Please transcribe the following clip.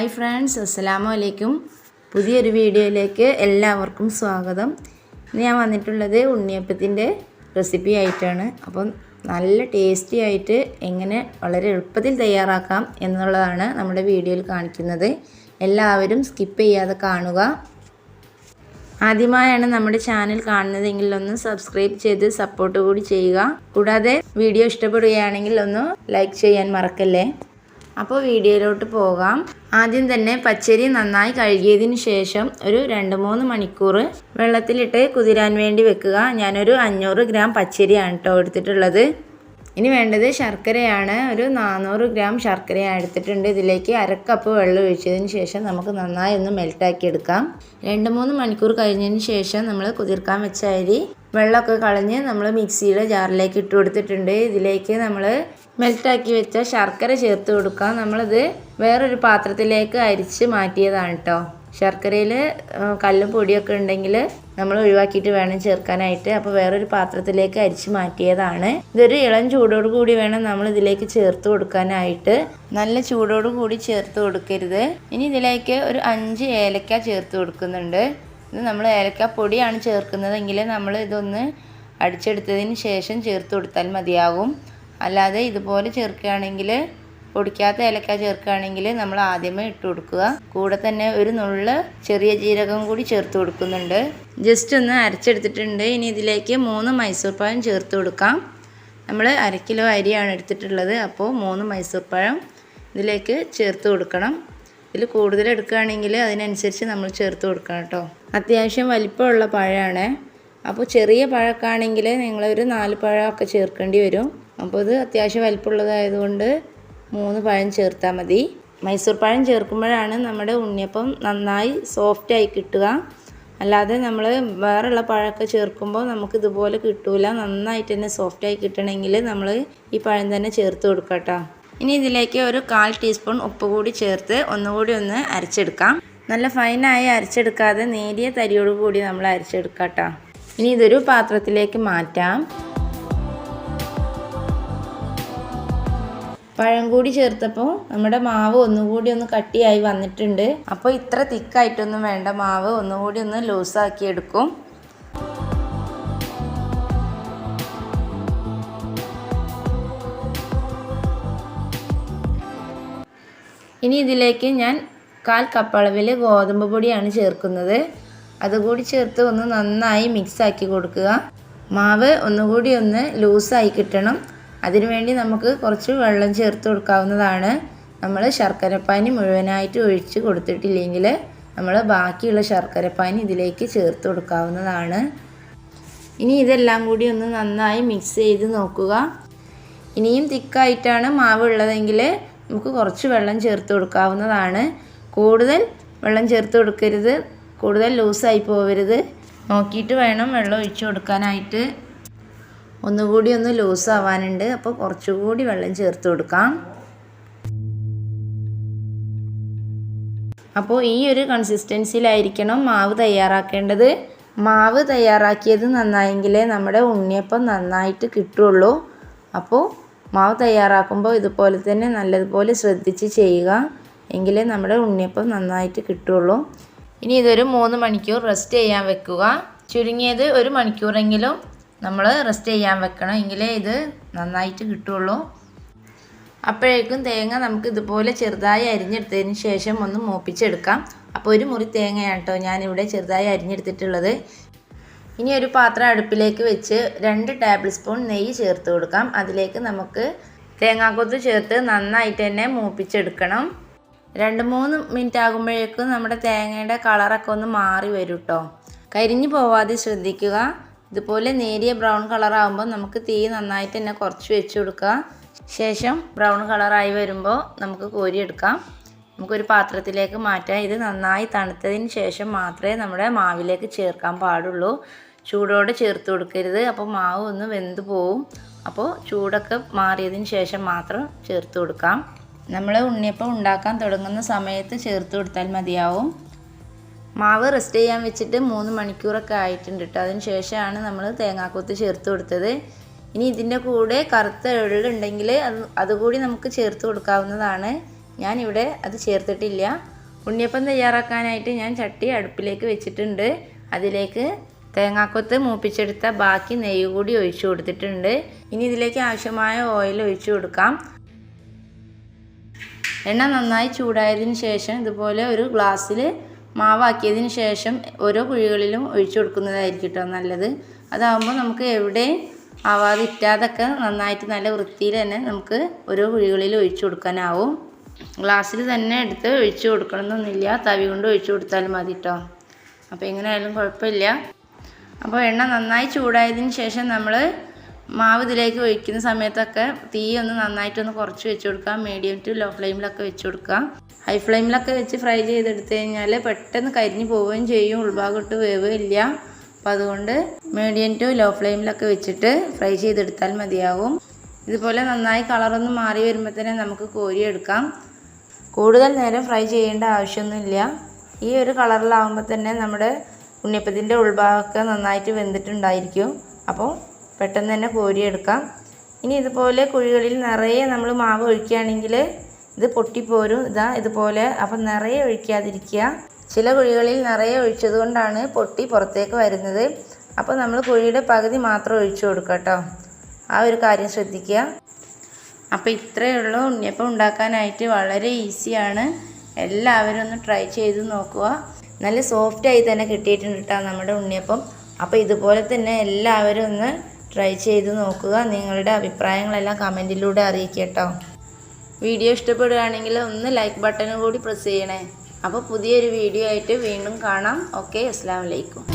Hi friends അസ്സലാമു അലൈക്കും പുതിയൊരു വീഡിയോയിലേക്ക് എല്ലാവർക്കും സ്വാഗതം. ഇന്ന് ഞാൻ വന്നിട്ടുള്ളത് ഉണ്ണിയപ്പത്തിന്റെ റെസിപ്പി ആയിട്ടാണ്. അപ്പം നല്ല ടേസ്റ്റി ആയിട്ട് എങ്ങനെ വളരെ എളുപ്പത്തിൽ തയ്യാറാക്കാം എന്നുള്ളതാണ് നമ്മുടെ വീഡിയോയിൽ കാണിക്കുന്നത്. എല്ലാവരും സ്കിപ്പ് ചെയ്യാതെ കാണുക. ആദ്യമായാണ് നമ്മുടെ ചാനൽ കാണുന്നതെങ്കിൽ ഒന്ന് സബ്സ്ക്രൈബ് ചെയ്ത് സപ്പോർട്ട് കൂടി ചെയ്യുക. കൂടാതെ വീഡിയോ ഇഷ്ടപ്പെടുകയാണെങ്കിൽ ഒന്ന് ലൈക്ക് ചെയ്യാൻ മറക്കല്ലേ? അപ്പോൾ വീഡിയോയിലോട്ട് പോകാം. ആദ്യം തന്നെ പച്ചരി നന്നായി കഴുകിയതിന് ശേഷം ഒരു രണ്ട് മൂന്ന് മണിക്കൂർ വെള്ളത്തിലിട്ട് കുതിരാൻ വേണ്ടി വെക്കുക. ഞാനൊരു അഞ്ഞൂറ് ഗ്രാം പച്ചരിയാണ് കേട്ടോ എടുത്തിട്ടുള്ളത്. ഇനി വേണ്ടത് ശർക്കരയാണ്. ഒരു നാനൂറ് ഗ്രാം ശർക്കരയാണ് എടുത്തിട്ടുണ്ട്. ഇതിലേക്ക് അരക്കപ്പ് വെള്ളം ഒഴിച്ചതിന് ശേഷം നമുക്ക് നന്നായി ഒന്ന് മെൽറ്റാക്കി എടുക്കാം. രണ്ട് മൂന്ന് മണിക്കൂർ കഴിഞ്ഞതിന് ശേഷം നമ്മൾ കുതിർക്കാൻ വെച്ച അരി വെള്ളമൊക്കെ കളഞ്ഞ് നമ്മൾ മിക്സിയുടെ ജാറിലേക്ക് ഇട്ട് കൊടുത്തിട്ടുണ്ട്. ഇതിലേക്ക് നമ്മൾ മെൽറ്റാക്കി വെച്ച ശർക്കര ചേർത്ത് കൊടുക്കാം. നമ്മളത് വേറൊരു പാത്രത്തിലേക്ക് അരിച്ച് മാറ്റിയതാണ് കേട്ടോ ശർക്കരയിൽ കല്ലും പൊടിയൊക്കെ ഉണ്ടെങ്കിൽ നമ്മൾ ഒഴിവാക്കിയിട്ട് വേണം ചേർക്കാനായിട്ട്. അപ്പോൾ വേറൊരു പാത്രത്തിലേക്ക് അരിച്ച് മാറ്റിയതാണ്. ഇതൊരു ഇളം ചൂടോട് കൂടി വേണം നമ്മൾ ഇതിലേക്ക് ചേർത്ത് കൊടുക്കാനായിട്ട്. നല്ല ചൂടോട് കൂടി ചേർത്ത് കൊടുക്കരുത്. ഇനി ഇതിലേക്ക് ഒരു അഞ്ച് ഏലക്ക ചേർത്ത് കൊടുക്കുന്നുണ്ട്. ഇത് നമ്മൾ ഏലക്ക പൊടിയാണ് ചേർക്കുന്നതെങ്കിൽ നമ്മൾ ഇതൊന്ന് അടിച്ചെടുത്തതിന് ശേഷം ചേർത്ത് കൊടുത്താൽ മതിയാകും. അല്ലാതെ ഇതുപോലെ ചേർക്കുകയാണെങ്കിൽ പൊടിക്കാത്ത ഏലക്ക ചേർക്കുകയാണെങ്കിൽ നമ്മൾ ആദ്യമേ ഇട്ട് കൊടുക്കുക. കൂടെ തന്നെ ഒരു നുള്ള് ചെറിയ ജീരകം കൂടി ചേർത്ത് കൊടുക്കുന്നുണ്ട്. ജസ്റ്റ് ഒന്ന് അരച്ചെടുത്തിട്ടുണ്ട്. ഇനി ഇതിലേക്ക് മൂന്ന് മൈസൂർ പഴം ചേർത്ത് കൊടുക്കാം. നമ്മൾ അര കിലോ അരിയാണ് എടുത്തിട്ടുള്ളത്. അപ്പോൾ മൂന്ന് മൈസൂർ പഴം ഇതിലേക്ക് ചേർത്ത് കൊടുക്കണം. ഇതിൽ കൂടുതൽ എടുക്കുകയാണെങ്കിൽ അതിനനുസരിച്ച് നമ്മൾ ചേർത്ത് കൊടുക്കണം കേട്ടോ. അത്യാവശ്യം വലിപ്പമുള്ള പഴമാണ്. അപ്പോൾ ചെറിയ പഴക്കാണെങ്കിൽ നിങ്ങളൊരു നാല് പഴമൊക്കെ ചേർക്കേണ്ടി വരും. അപ്പോൾ ഇത് അത്യാവശ്യം വലിപ്പമുള്ളതായതുകൊണ്ട് മൂന്ന് പഴം ചേർത്താൽ മതി. മൈസൂർ പഴം ചേർക്കുമ്പോഴാണ് നമ്മുടെ ഉണ്ണിയപ്പം നന്നായി സോഫ്റ്റായി കിട്ടുക. അല്ലാതെ നമ്മൾ വേറെയുള്ള പഴമൊക്കെ ചേർക്കുമ്പോൾ നമുക്ക് ഇതുപോലെ കിട്ടൂല. നന്നായിട്ട് തന്നെ സോഫ്റ്റായി കിട്ടണമെങ്കിൽ നമ്മൾ ഈ പഴം തന്നെ ചേർത്ത് കൊടുക്കാം ഇനി ഇതിലേക്ക് ഒരു കാൽ ടീസ്പൂൺ ഉപ്പ് കൂടി ചേർത്ത് ഒന്നുകൂടി ഒന്ന് അരച്ചെടുക്കാം. നല്ല ഫൈനായി അരച്ചെടുക്കാതെ നേരിയ തരിയോട് കൂടി നമ്മൾ അരച്ചെടുക്കാം ഇനി ഇതൊരു പാത്രത്തിലേക്ക് മാറ്റാം. പഴം കൂടി ചേർത്തപ്പോൾ നമ്മുടെ മാവ് ഒന്നുകൂടി ഒന്ന് കട്ടിയായി വന്നിട്ടുണ്ട്. അപ്പോൾ ഇത്ര തിക്കായിട്ടൊന്നും വേണ്ട മാവ് ഒന്നുകൂടി ഒന്ന് ലൂസാക്കി എടുക്കും. ഇനി ഇതിലേക്ക് ഞാൻ കാൽ കപ്പളവിൽ ഗോതമ്പ് പൊടിയാണ് ചേർക്കുന്നത്. അതുകൂടി ചേർത്ത് ഒന്ന് നന്നായി മിക്സാക്കി കൊടുക്കുക. മാവ് ഒന്നുകൂടി ഒന്ന് ലൂസായി കിട്ടണം. അതിനുവേണ്ടി നമുക്ക് കുറച്ച് വെള്ളം ചേർത്ത് കൊടുക്കാവുന്നതാണ്. നമ്മൾ ശർക്കരപ്പാനി മുഴുവനായിട്ട് ഒഴിച്ച് കൊടുത്തിട്ടില്ലെങ്കിൽ നമ്മൾ ബാക്കിയുള്ള ശർക്കരപ്പാനി ഇതിലേക്ക് ചേർത്ത് കൊടുക്കാവുന്നതാണ്. ഇനി ഇതെല്ലാം കൂടി ഒന്ന് നന്നായി മിക്സ് ചെയ്ത് നോക്കുക. ഇനിയും തിക്കായിട്ടാണ് മാവ് ഉള്ളതെങ്കിൽ നമുക്ക് കുറച്ച് വെള്ളം ചേർത്ത് കൊടുക്കാവുന്നതാണ്. കൂടുതൽ വെള്ളം ചേർത്ത് കൊടുക്കരുത്. കൂടുതൽ ലൂസായി പോകരുത് നോക്കിയിട്ട് വേണം വെള്ളം ഒഴിച്ചു കൊടുക്കാനായിട്ട്. ഒന്നുകൂടി ഒന്ന് ലൂസ് ആവാനുണ്ട് അപ്പോൾ കുറച്ചുകൂടി വെള്ളം ചേർത്ത് കൊടുക്കാം. അപ്പോൾ ഈ ഒരു കൺസിസ്റ്റൻസിയിലായിരിക്കണം മാവ് തയ്യാറാക്കേണ്ടത്. മാവ് തയ്യാറാക്കിയത് നന്നായെങ്കിലേ നമ്മുടെ ഉണ്ണിയപ്പം നന്നായിട്ട് കിട്ടുള്ളൂ. അപ്പോൾ മാവ് തയ്യാറാക്കുമ്പോൾ ഇതുപോലെ തന്നെ നല്ലതുപോലെ ശ്രദ്ധിച്ച് ചെയ്യുക. എങ്കിലേ നമ്മുടെ ഉണ്ണിയപ്പം നന്നായിട്ട് കിട്ടുള്ളൂ. ഇനി ഇതൊരു മൂന്ന് മണിക്കൂർ റെസ്റ്റ് ചെയ്യാൻ വെക്കുക. ചുരുങ്ങിയത് ഒരു മണിക്കൂറെങ്കിലും നമ്മൾ റെസ്റ്റ് ചെയ്യാൻ വെക്കണം. എങ്കിലേ ഇത് നന്നായിട്ട് കിട്ടുള്ളൂ. അപ്പോഴേക്കും തേങ്ങ നമുക്ക് ഇതുപോലെ ചെറുതായി അരിഞ്ഞെടുത്തതിന് ശേഷം ഒന്ന് മൂപ്പിച്ചെടുക്കാം. അപ്പോൾ ഒരു മുറി തേങ്ങയാണ് കേട്ടോ ഞാനിവിടെ ചെറുതായി അരിഞ്ഞെടുത്തിട്ടുള്ളത്. ഇനി ഒരു പാത്രം അടുപ്പിലേക്ക് വെച്ച് രണ്ട് ടേബിൾ സ്പൂൺ നെയ്യ് ചേർത്ത് കൊടുക്കാം. അതിലേക്ക് നമുക്ക് തേങ്ങാക്കൊത്ത് ചേർത്ത് നന്നായിട്ട് തന്നെ മൂപ്പിച്ചെടുക്കണം. രണ്ട് മൂന്ന് മിനിറ്റ് ആകുമ്പോഴേക്കും നമ്മുടെ തേങ്ങയുടെ കളറൊക്കെ ഒന്ന് മാറി വരും കേട്ടോ. കരിഞ്ഞു പോവാതെ ശ്രദ്ധിക്കുക. ഇതുപോലെ നേരിയ ബ്രൗൺ കളറാകുമ്പോൾ നമുക്ക് തീ നന്നായിട്ട് തന്നെ കുറച്ച് വെച്ച് കൊടുക്കുക. ശേഷം ബ്രൗൺ കളറായി വരുമ്പോൾ നമുക്ക് കോരിയെടുക്കാം. നമുക്കൊരു പാത്രത്തിലേക്ക് മാറ്റാം. ഇത് നന്നായി തണുത്തതിന് ശേഷം മാത്രമേ നമ്മുടെ മാവിലേക്ക് ചേർക്കാൻ പാടുള്ളൂ. ചൂടോടെ ചേർത്ത് കൊടുക്കരുത്. അപ്പോൾ മാവ് ഒന്ന് വെന്ത് പോവും. അപ്പോൾ ചൂടൊക്കെ മാറിയതിന് ശേഷം മാത്രം ചേർത്ത് കൊടുക്കാം. നമ്മൾ ഉണ്ണിയപ്പം ഉണ്ടാക്കാൻ തുടങ്ങുന്ന സമയത്ത് ചേർത്ത് കൊടുത്താൽ മതിയാവും. മാവ് റെസ്റ്റ് ചെയ്യാൻ വെച്ചിട്ട് മൂന്ന് മണിക്കൂറൊക്കെ ആയിട്ടുണ്ട് കേട്ടോ അതിന് ശേഷമാണ് നമ്മൾ തേങ്ങാക്കൊത്ത് ചേർത്ത് കൊടുത്തത്. ഇനി ഇതിന്റെ കൂടെ കറുത്ത എള്ളുണ്ടെങ്കിൽ അത് അതുകൂടി നമുക്ക് ചേർത്ത് കൊടുക്കാവുന്നതാണ്. ഞാനിവിടെ അത് ചേർത്തിട്ടില്ല. ഉണ്ണിയപ്പം തയ്യാറാക്കാനായിട്ട് ഞാൻ ചട്ടി അടുപ്പിലേക്ക് വെച്ചിട്ടുണ്ട്. അതിലേക്ക് തേങ്ങാക്കൊത്ത് മൂപ്പിച്ചെടുത്ത ബാക്കി നെയ്യ് കൂടി ഒഴിച്ചു കൊടുത്തിട്ടുണ്ട്. ഇനി ഇതിലേക്ക് ആവശ്യമായ ഓയിൽ ഒഴിച്ചു കൊടുക്കാം. എണ്ണ നന്നായി ചൂടായതിന് ശേഷം ഇതുപോലെ ഒരു ഗ്ലാസ്സിൽ മാവാക്കിയതിന് ശേഷം ഓരോ കുഴികളിലും ഒഴിച്ചു കൊടുക്കുന്നതായിരിക്കും കേട്ടോ നല്ലത്. അതാകുമ്പോൾ നമുക്ക് എവിടെ ആവാതെ ഇറ്റാതൊക്കെ നന്നായിട്ട് നല്ല വൃത്തിയിൽ തന്നെ നമുക്ക് ഓരോ കുഴികളിൽ ഒഴിച്ചു കൊടുക്കാനാവും. ഗ്ലാസ്സിൽ തന്നെ എടുത്ത് ഒഴിച്ചു കൊടുക്കണമെന്നൊന്നുമില്ല. തവി കൊണ്ട് ഒഴിച്ചു കൊടുത്താലും മതി കേട്ടോ അപ്പോൾ എങ്ങനെയായാലും കുഴപ്പമില്ല. അപ്പോൾ എണ്ണ നന്നായി ചൂടായതിന് ശേഷം നമ്മൾ മാവ് ഇതിലേക്ക് ഒഴിക്കുന്ന സമയത്തൊക്കെ തീ ഒന്ന് നന്നായിട്ടൊന്ന് കുറച്ച് വെച്ച് കൊടുക്കുക. മീഡിയം ടു ലോ ഫ്ലെയിമിലൊക്കെ വെച്ച് കൊടുക്കുക. ഹൈ ഫ്ലെയിമിലൊക്കെ വെച്ച് ഫ്രൈ ചെയ്തെടുത്തു കഴിഞ്ഞാൽ പെട്ടെന്ന് കരിഞ്ഞു പോവുകയും ചെയ്യും. ഉൾഭാഗത്ത് വേവില്ല. അപ്പോൾ അതുകൊണ്ട് മീഡിയം ടു ലോ ഫ്ലെയിമിലൊക്കെ വെച്ചിട്ട് ഫ്രൈ ചെയ്തെടുത്താൽ മതിയാവും. ഇതുപോലെ നന്നായി കളറൊന്ന് മാറി വരുമ്പോൾ തന്നെ നമുക്ക് കോരിയെടുക്കാം കൂടുതൽ നേരം ഫ്രൈ ചെയ്യേണ്ട ആവശ്യമൊന്നുമില്ല. ഈ ഒരു കളറിലാവുമ്പോൾ തന്നെ നമ്മുടെ ഉണ്ണിയപ്പത്തിന്റെ ഉൾഭാഗമൊക്കെ നന്നായിട്ട് വെന്തിട്ടുണ്ടായിരിക്കും. അപ്പോൾ പെട്ടെന്ന് തന്നെ കോരിയെടുക്കാം. ഇനി ഇതുപോലെ കുഴികളിൽ നിറയെ നമ്മൾ മാവ് ഒഴിക്കുകയാണെങ്കിൽ ഇത് പൊട്ടിപ്പോരും. ഇതാ ഇതുപോലെ അപ്പം നിറയെ ഒഴിക്കാതിരിക്കുക. ചില കുഴികളിൽ നിറയെ ഒഴിച്ചതുകൊണ്ടാണ് പൊട്ടി പുറത്തേക്ക് വരുന്നത്. അപ്പോൾ നമ്മൾ കുഴിയുടെ പകുതി മാത്രം ഒഴിച്ചു കൊടുക്കുക കേട്ടോ. ആ ഒരു കാര്യം ശ്രദ്ധിക്കുക. അപ്പോൾ ഇത്രയേ ഉള്ളൂ. ഉണ്ണിയപ്പം ഉണ്ടാക്കാനായിട്ട് വളരെ ഈസിയാണ്. എല്ലാവരും ഒന്ന് ട്രൈ ചെയ്ത് നോക്കുക. നല്ല സോഫ്റ്റായി തന്നെ കിട്ടിയിട്ടുണ്ട് കേട്ടോ നമ്മുടെ ഉണ്ണിയപ്പം. അപ്പോൾ ഇതുപോലെ തന്നെ എല്ലാവരും ഒന്ന് ട്രൈ ചെയ്ത് നോക്കുക. നിങ്ങളുടെ അഭിപ്രായങ്ങളെല്ലാം കമന്റിലൂടെ അറിയിക്കട്ടോ. കേട്ടോ വീഡിയോ ഇഷ്ടപ്പെടുകയാണെങ്കിൽ ഒന്ന് ലൈക്ക് ബട്ടൺ കൂടി പ്രസ് ചെയ്യണേ. അപ്പോൾ പുതിയൊരു വീഡിയോ ആയിട്ട് വീണ്ടും കാണാം. ഓക്കെ അസ്സാം വലൈക്കും